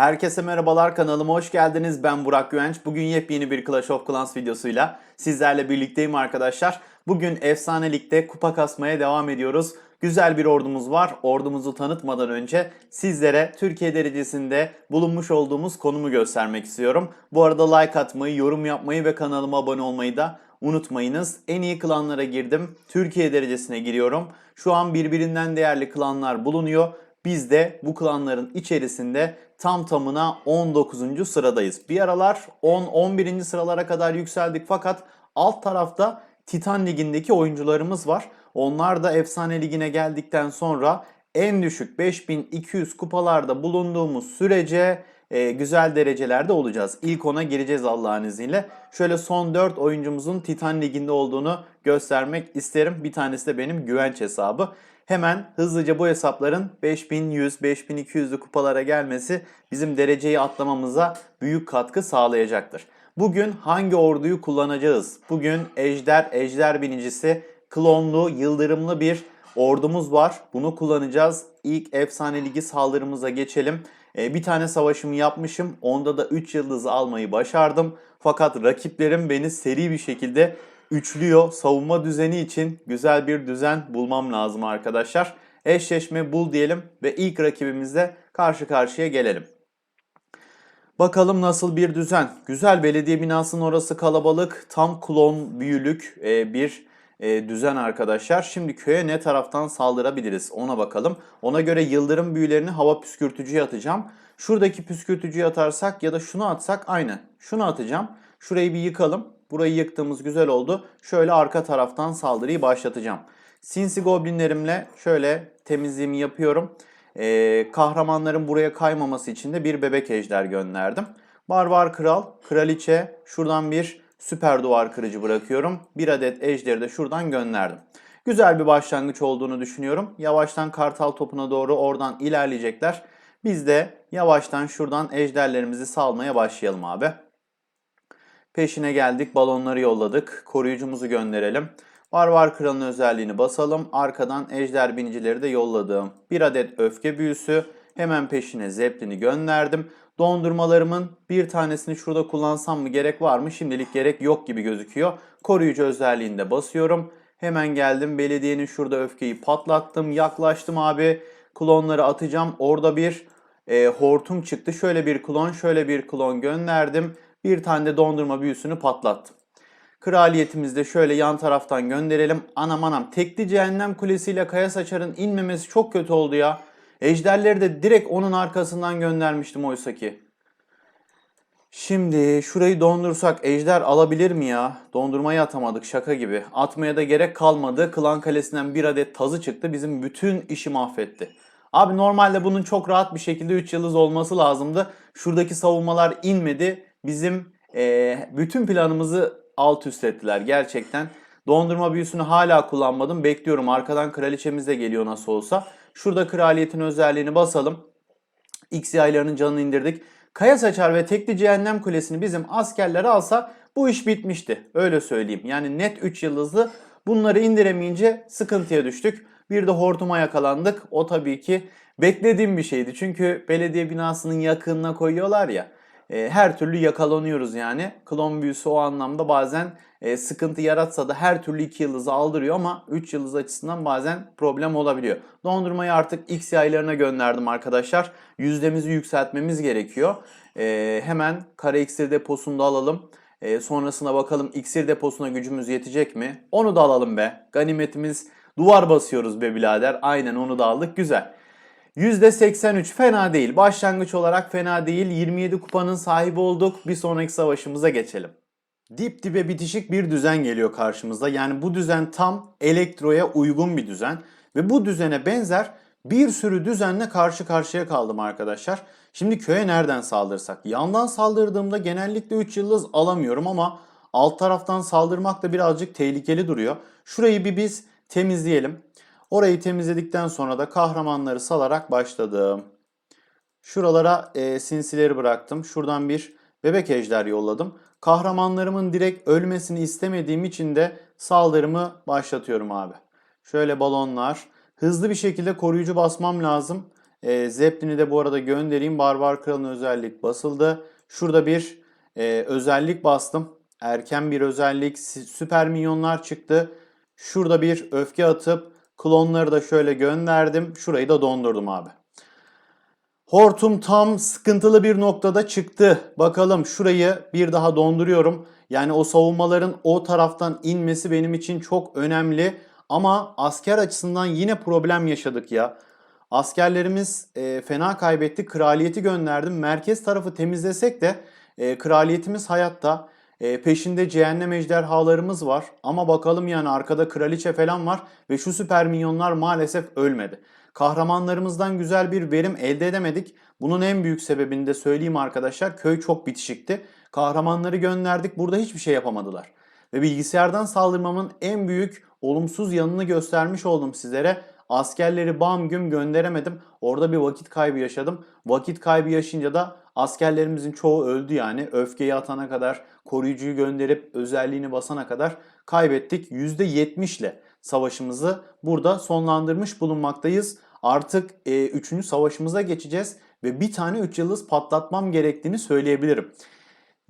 Herkese merhabalar kanalıma hoş geldiniz. Ben Burak Güvenç. Bugün yepyeni bir Clash of Clans videosuyla sizlerle birlikteyim arkadaşlar. Bugün Efsane Lig'de kupa kasmaya devam ediyoruz. Güzel bir ordumuz var. Ordumuzu tanıtmadan önce sizlere Türkiye derecesinde bulunmuş olduğumuz konumu göstermek istiyorum. Bu arada like atmayı, yorum yapmayı ve kanalıma abone olmayı da unutmayınız. En iyi klanlara girdim. Türkiye derecesine giriyorum. Şu an birbirinden değerli klanlar bulunuyor. Biz de bu klanların içerisinde tam tamına 19. sıradayız. Bir aralar 10-11. sıralara kadar yükseldik fakat alt tarafta Titan Ligi'ndeki oyuncularımız var. Onlar da Efsane Ligi'ne geldikten sonra en düşük 5200 kupalarda bulunduğumuz sürece e, güzel derecelerde olacağız. İlk ona gireceğiz Allah'ın izniyle. Şöyle son 4 oyuncumuzun Titan Ligi'nde olduğunu göstermek isterim. Bir tanesi de benim güvenç hesabı. Hemen hızlıca bu hesapların 5100, 5200'lü kupalara gelmesi bizim dereceyi atlamamıza büyük katkı sağlayacaktır. Bugün hangi orduyu kullanacağız? Bugün Ejder, Ejder binicisi, klonlu, yıldırımlı bir ordumuz var. Bunu kullanacağız. İlk efsane ligi saldırımıza geçelim. Ee, bir tane savaşımı yapmışım. Onda da 3 yıldız almayı başardım. Fakat rakiplerim beni seri bir şekilde üçlüyor. Savunma düzeni için güzel bir düzen bulmam lazım arkadaşlar. Eşleşme bul diyelim ve ilk rakibimizle karşı karşıya gelelim. Bakalım nasıl bir düzen. Güzel belediye binasının orası kalabalık. Tam klon büyülük e, bir e, düzen arkadaşlar. Şimdi köye ne taraftan saldırabiliriz ona bakalım. Ona göre yıldırım büyülerini hava püskürtücüye atacağım. Şuradaki püskürtücüyü atarsak ya da şunu atsak aynı. Şunu atacağım. Şurayı bir yıkalım. Burayı yıktığımız güzel oldu. Şöyle arka taraftan saldırıyı başlatacağım. Sinsi goblinlerimle şöyle temizliğimi yapıyorum. Ee, kahramanların buraya kaymaması için de bir bebek ejder gönderdim. Barbar kral, kraliçe, şuradan bir süper duvar kırıcı bırakıyorum. Bir adet ejderi de şuradan gönderdim. Güzel bir başlangıç olduğunu düşünüyorum. Yavaştan kartal topuna doğru oradan ilerleyecekler. Biz de yavaştan şuradan ejderlerimizi salmaya başlayalım abi. Peşine geldik, balonları yolladık. Koruyucumuzu gönderelim. Barbar kralın özelliğini basalım. Arkadan ejder binicileri de yolladım. Bir adet öfke büyüsü. Hemen peşine zeplini gönderdim. Dondurmalarımın bir tanesini şurada kullansam mı gerek var mı? Şimdilik gerek yok gibi gözüküyor. Koruyucu özelliğinde basıyorum. Hemen geldim belediyenin şurada öfkeyi patlattım. Yaklaştım abi. Klonları atacağım. Orada bir e, hortum çıktı. Şöyle bir klon, şöyle bir klon gönderdim. Bir tane de dondurma büyüsünü patlattım. Kraliyetimizi de şöyle yan taraftan gönderelim. Anam anam tekli cehennem kulesiyle kaya saçarın inmemesi çok kötü oldu ya. Ejderleri de direkt onun arkasından göndermiştim oysa ki. Şimdi şurayı dondursak ejder alabilir mi ya? Dondurmayı atamadık şaka gibi. Atmaya da gerek kalmadı. Klan kalesinden bir adet tazı çıktı. Bizim bütün işi mahvetti. Abi normalde bunun çok rahat bir şekilde 3 yıldız olması lazımdı. Şuradaki savunmalar inmedi. Bizim eee, bütün planımızı alt üst ettiler gerçekten. Dondurma büyüsünü hala kullanmadım. Bekliyorum arkadan kraliçemiz de geliyor nasıl olsa. Şurada kraliyetin özelliğini basalım. X yaylarının canını indirdik. Kaya saçar ve tekli cehennem kulesini bizim askerler alsa bu iş bitmişti. Öyle söyleyeyim. Yani net 3 yıldızlı. Bunları indiremeyince sıkıntıya düştük. Bir de hortuma yakalandık. O tabii ki beklediğim bir şeydi. Çünkü belediye binasının yakınına koyuyorlar ya. E, her türlü yakalanıyoruz yani. Klon büyüsü o anlamda bazen e, sıkıntı yaratsa da her türlü 2 yıldızı aldırıyor ama 3 yıldız açısından bazen problem olabiliyor. Dondurmayı artık X yaylarına gönderdim arkadaşlar. Yüzdemizi yükseltmemiz gerekiyor. E, hemen kara iksir deposunu da alalım. E, sonrasına bakalım iksir deposuna gücümüz yetecek mi? Onu da alalım be. Ganimetimiz duvar basıyoruz be birader. Aynen onu da aldık. Güzel. %83 fena değil. Başlangıç olarak fena değil. 27 kupanın sahibi olduk. Bir sonraki savaşımıza geçelim. Dip dibe bitişik bir düzen geliyor karşımıza. Yani bu düzen tam elektroya uygun bir düzen. Ve bu düzene benzer bir sürü düzenle karşı karşıya kaldım arkadaşlar. Şimdi köye nereden saldırsak? Yandan saldırdığımda genellikle 3 yıldız alamıyorum ama alt taraftan saldırmak da birazcık tehlikeli duruyor. Şurayı bir biz temizleyelim. Orayı temizledikten sonra da kahramanları salarak başladım. Şuralara e, sinsileri bıraktım. Şuradan bir bebek ejder yolladım. Kahramanlarımın direkt ölmesini istemediğim için de saldırımı başlatıyorum abi. Şöyle balonlar. Hızlı bir şekilde koruyucu basmam lazım. E, Zeppelin'i de bu arada göndereyim. Barbar Kral'ın özellik basıldı. Şurada bir e, özellik bastım. Erken bir özellik. Süper minyonlar çıktı. Şurada bir öfke atıp klonları da şöyle gönderdim. Şurayı da dondurdum abi. Hortum tam sıkıntılı bir noktada çıktı. Bakalım şurayı bir daha donduruyorum. Yani o savunmaların o taraftan inmesi benim için çok önemli. Ama asker açısından yine problem yaşadık ya. Askerlerimiz e, fena kaybetti. Kraliyeti gönderdim. Merkez tarafı temizlesek de e, kraliyetimiz hayatta. E, peşinde cehennem ejderhalarımız var. Ama bakalım yani arkada kraliçe falan var. Ve şu süper minyonlar maalesef ölmedi. Kahramanlarımızdan güzel bir verim elde edemedik. Bunun en büyük sebebini de söyleyeyim arkadaşlar. Köy çok bitişikti. Kahramanları gönderdik. Burada hiçbir şey yapamadılar. Ve bilgisayardan saldırmamın en büyük olumsuz yanını göstermiş oldum sizlere. Askerleri bam güm gönderemedim. Orada bir vakit kaybı yaşadım. Vakit kaybı yaşayınca da askerlerimizin çoğu öldü yani. Öfkeyi atana kadar, koruyucuyu gönderip özelliğini basana kadar kaybettik. %70 ile savaşımızı burada sonlandırmış bulunmaktayız. Artık 3. E, savaşımıza geçeceğiz ve bir tane 3 yıldız patlatmam gerektiğini söyleyebilirim.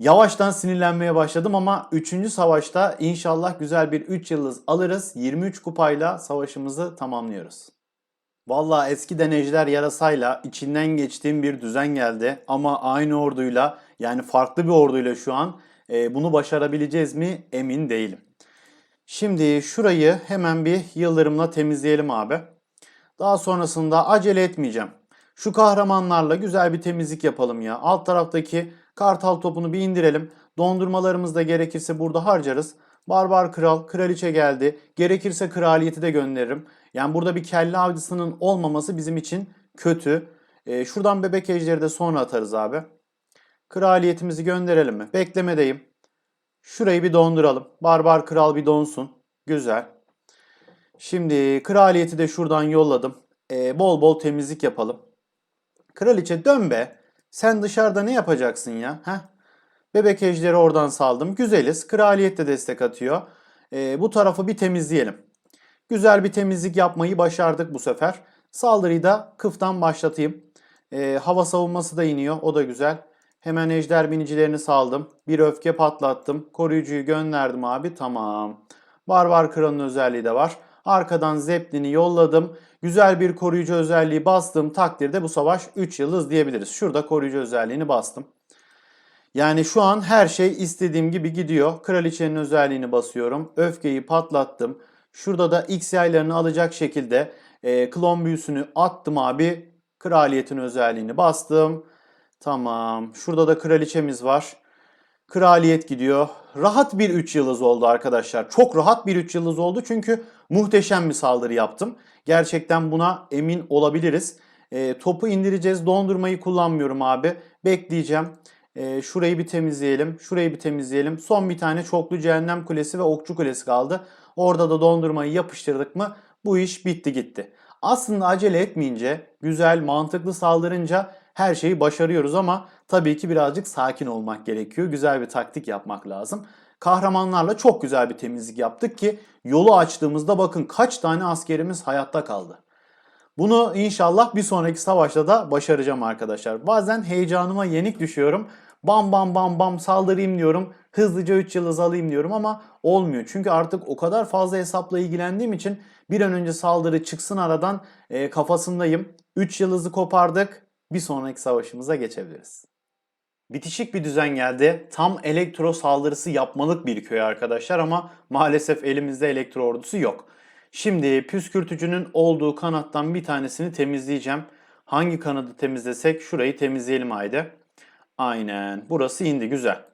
Yavaştan sinirlenmeye başladım ama 3. savaşta inşallah güzel bir 3 yıldız alırız. 23 kupayla savaşımızı tamamlıyoruz. Valla eskiden ejder yarasayla içinden geçtiğim bir düzen geldi ama aynı orduyla yani farklı bir orduyla şu an e, bunu başarabileceğiz mi emin değilim. Şimdi şurayı hemen bir yıldırımla temizleyelim abi. Daha sonrasında acele etmeyeceğim. Şu kahramanlarla güzel bir temizlik yapalım ya. Alt taraftaki kartal topunu bir indirelim. Dondurmalarımız da gerekirse burada harcarız. Barbar kral, kraliçe geldi. Gerekirse kraliyeti de gönderirim. Yani burada bir kelle avcısının olmaması bizim için kötü. Ee, şuradan bebek ejderi de sonra atarız abi. Kraliyetimizi gönderelim mi? Beklemedeyim. Şurayı bir donduralım. Barbar kral bir donsun. Güzel. Şimdi kraliyeti de şuradan yolladım. Ee, bol bol temizlik yapalım. Kraliçe dön be. Sen dışarıda ne yapacaksın ya? Heh. Bebek ejderi oradan saldım. Güzeliz. Kraliyet de destek atıyor. Ee, bu tarafı bir temizleyelim. Güzel bir temizlik yapmayı başardık bu sefer. Saldırıyı da kıftan başlatayım. Ee, hava savunması da iniyor. O da güzel. Hemen ejder binicilerini saldım. Bir öfke patlattım. Koruyucuyu gönderdim abi. Tamam. Barbar kralın özelliği de var. Arkadan Zeppelin'i yolladım. Güzel bir koruyucu özelliği bastığım takdirde bu savaş 3 yıldız diyebiliriz. Şurada koruyucu özelliğini bastım. Yani şu an her şey istediğim gibi gidiyor. Kraliçenin özelliğini basıyorum. Öfkeyi patlattım. Şurada da X yaylarını alacak şekilde e, klon büyüsünü attım abi. Kraliyetin özelliğini bastım. Tamam. Şurada da kraliçemiz var. Kraliyet gidiyor. Rahat bir 3 yıldız oldu arkadaşlar. Çok rahat bir 3 yıldız oldu çünkü muhteşem bir saldırı yaptım. Gerçekten buna emin olabiliriz. E, topu indireceğiz. Dondurmayı kullanmıyorum abi. Bekleyeceğim. E, şurayı bir temizleyelim. Şurayı bir temizleyelim. Son bir tane çoklu cehennem kulesi ve okçu kulesi kaldı. Orada da dondurmayı yapıştırdık mı bu iş bitti gitti. Aslında acele etmeyince, güzel, mantıklı saldırınca her şeyi başarıyoruz ama tabii ki birazcık sakin olmak gerekiyor. Güzel bir taktik yapmak lazım. Kahramanlarla çok güzel bir temizlik yaptık ki yolu açtığımızda bakın kaç tane askerimiz hayatta kaldı. Bunu inşallah bir sonraki savaşta da başaracağım arkadaşlar. Bazen heyecanıma yenik düşüyorum. Bam bam bam bam saldırayım diyorum. Hızlıca 3 yıldız alayım diyorum ama olmuyor. Çünkü artık o kadar fazla hesapla ilgilendiğim için bir an önce saldırı çıksın aradan e, kafasındayım. 3 yıldızı kopardık. Bir sonraki savaşımıza geçebiliriz. Bitişik bir düzen geldi. Tam elektro saldırısı yapmalık bir köy arkadaşlar ama maalesef elimizde elektro ordusu yok. Şimdi püskürtücünün olduğu kanattan bir tanesini temizleyeceğim. Hangi kanadı temizlesek şurayı temizleyelim haydi. Aynen burası indi güzel.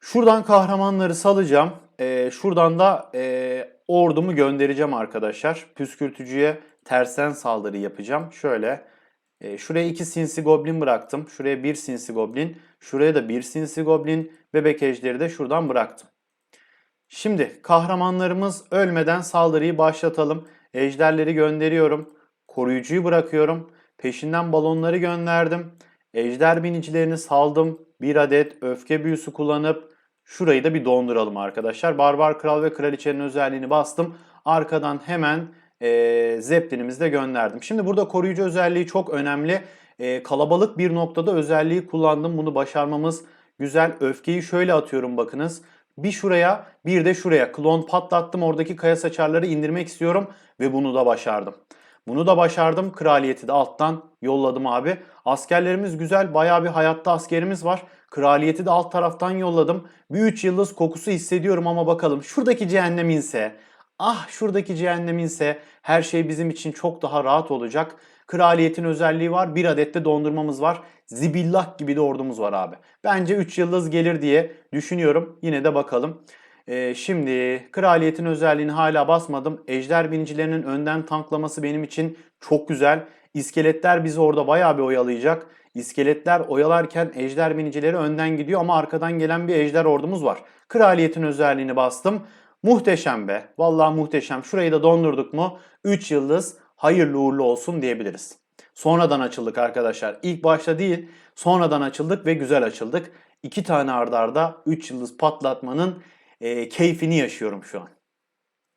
Şuradan kahramanları salacağım. Ee, şuradan da e, ordumu göndereceğim arkadaşlar. Püskürtücüye tersten saldırı yapacağım. Şöyle e, şuraya iki sinsi goblin bıraktım. Şuraya bir sinsi goblin. Şuraya da bir sinsi goblin. Bebek ejderi de şuradan bıraktım. Şimdi kahramanlarımız ölmeden saldırıyı başlatalım. Ejderleri gönderiyorum. Koruyucuyu bırakıyorum. Peşinden balonları gönderdim. Ejder binicilerini saldım. Bir adet öfke büyüsü kullanıp şurayı da bir donduralım arkadaşlar. Barbar kral ve kraliçenin özelliğini bastım. Arkadan hemen e, Zeppelin'imizi de gönderdim. Şimdi burada koruyucu özelliği çok önemli. E, kalabalık bir noktada özelliği kullandım. Bunu başarmamız güzel. Öfkeyi şöyle atıyorum bakınız. Bir şuraya bir de şuraya klon patlattım. Oradaki kaya saçarları indirmek istiyorum ve bunu da başardım. Bunu da başardım. Kraliyeti de alttan yolladım abi. Askerlerimiz güzel. Bayağı bir hayatta askerimiz var. Kraliyeti de alt taraftan yolladım. Bir 3 yıldız kokusu hissediyorum ama bakalım. Şuradaki cehennem inse. Ah şuradaki cehennem inse her şey bizim için çok daha rahat olacak. Kraliyetin özelliği var. Bir adet de dondurmamız var. Zibillah gibi de ordumuz var abi. Bence 3 yıldız gelir diye düşünüyorum. Yine de bakalım. Ee, şimdi kraliyetin özelliğini hala basmadım. Ejder binicilerinin önden tanklaması benim için çok güzel. İskeletler bizi orada bayağı bir oyalayacak. İskeletler oyalarken ejder binicileri önden gidiyor ama arkadan gelen bir ejder ordumuz var. Kraliyetin özelliğini bastım. Muhteşem be. Vallahi muhteşem. Şurayı da dondurduk mu 3 yıldız hayırlı uğurlu olsun diyebiliriz. Sonradan açıldık arkadaşlar. İlk başta değil sonradan açıldık ve güzel açıldık. İki tane ardarda 3 yıldız patlatmanın e, keyfini yaşıyorum şu an.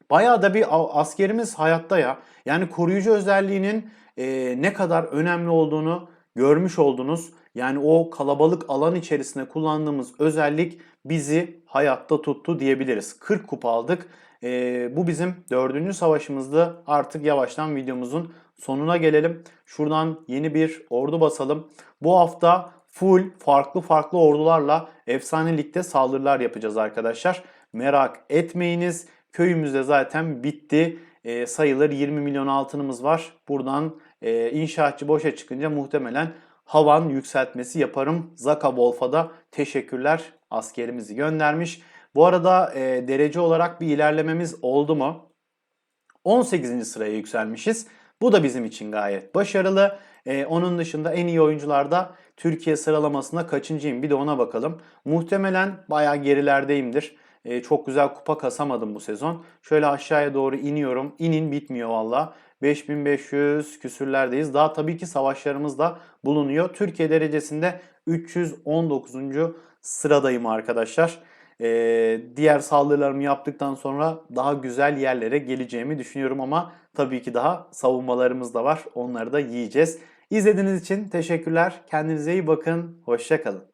Bayağı da bir askerimiz hayatta ya. Yani koruyucu özelliğinin e, ne kadar önemli olduğunu görmüş oldunuz. Yani o kalabalık alan içerisinde kullandığımız özellik bizi hayatta tuttu diyebiliriz. 40 kupa aldık. E, bu bizim dördüncü savaşımızdı. Artık yavaştan videomuzun sonuna gelelim. Şuradan yeni bir ordu basalım. Bu hafta full farklı farklı ordularla efsane ligde saldırılar yapacağız arkadaşlar. Merak etmeyiniz. Köyümüzde zaten bitti. E, sayılır 20 milyon altınımız var. Buradan e, inşaatçı boşa çıkınca muhtemelen havan yükseltmesi yaparım. Zaka Wolf'a teşekkürler. Askerimizi göndermiş. Bu arada e, derece olarak bir ilerlememiz oldu mu? 18. sıraya yükselmişiz. Bu da bizim için gayet başarılı. Ee, onun dışında en iyi oyuncularda Türkiye sıralamasında kaçıncıyım bir de ona bakalım. Muhtemelen bayağı gerilerdeyimdir. Ee, çok güzel kupa kasamadım bu sezon. Şöyle aşağıya doğru iniyorum. İnin bitmiyor valla. 5500 küsürlerdeyiz. Daha tabii ki savaşlarımız da bulunuyor. Türkiye derecesinde 319. sıradayım arkadaşlar. Ee, diğer saldırılarımı yaptıktan sonra daha güzel yerlere geleceğimi düşünüyorum ama tabii ki daha savunmalarımız da var. Onları da yiyeceğiz. İzlediğiniz için teşekkürler. Kendinize iyi bakın. Hoşçakalın.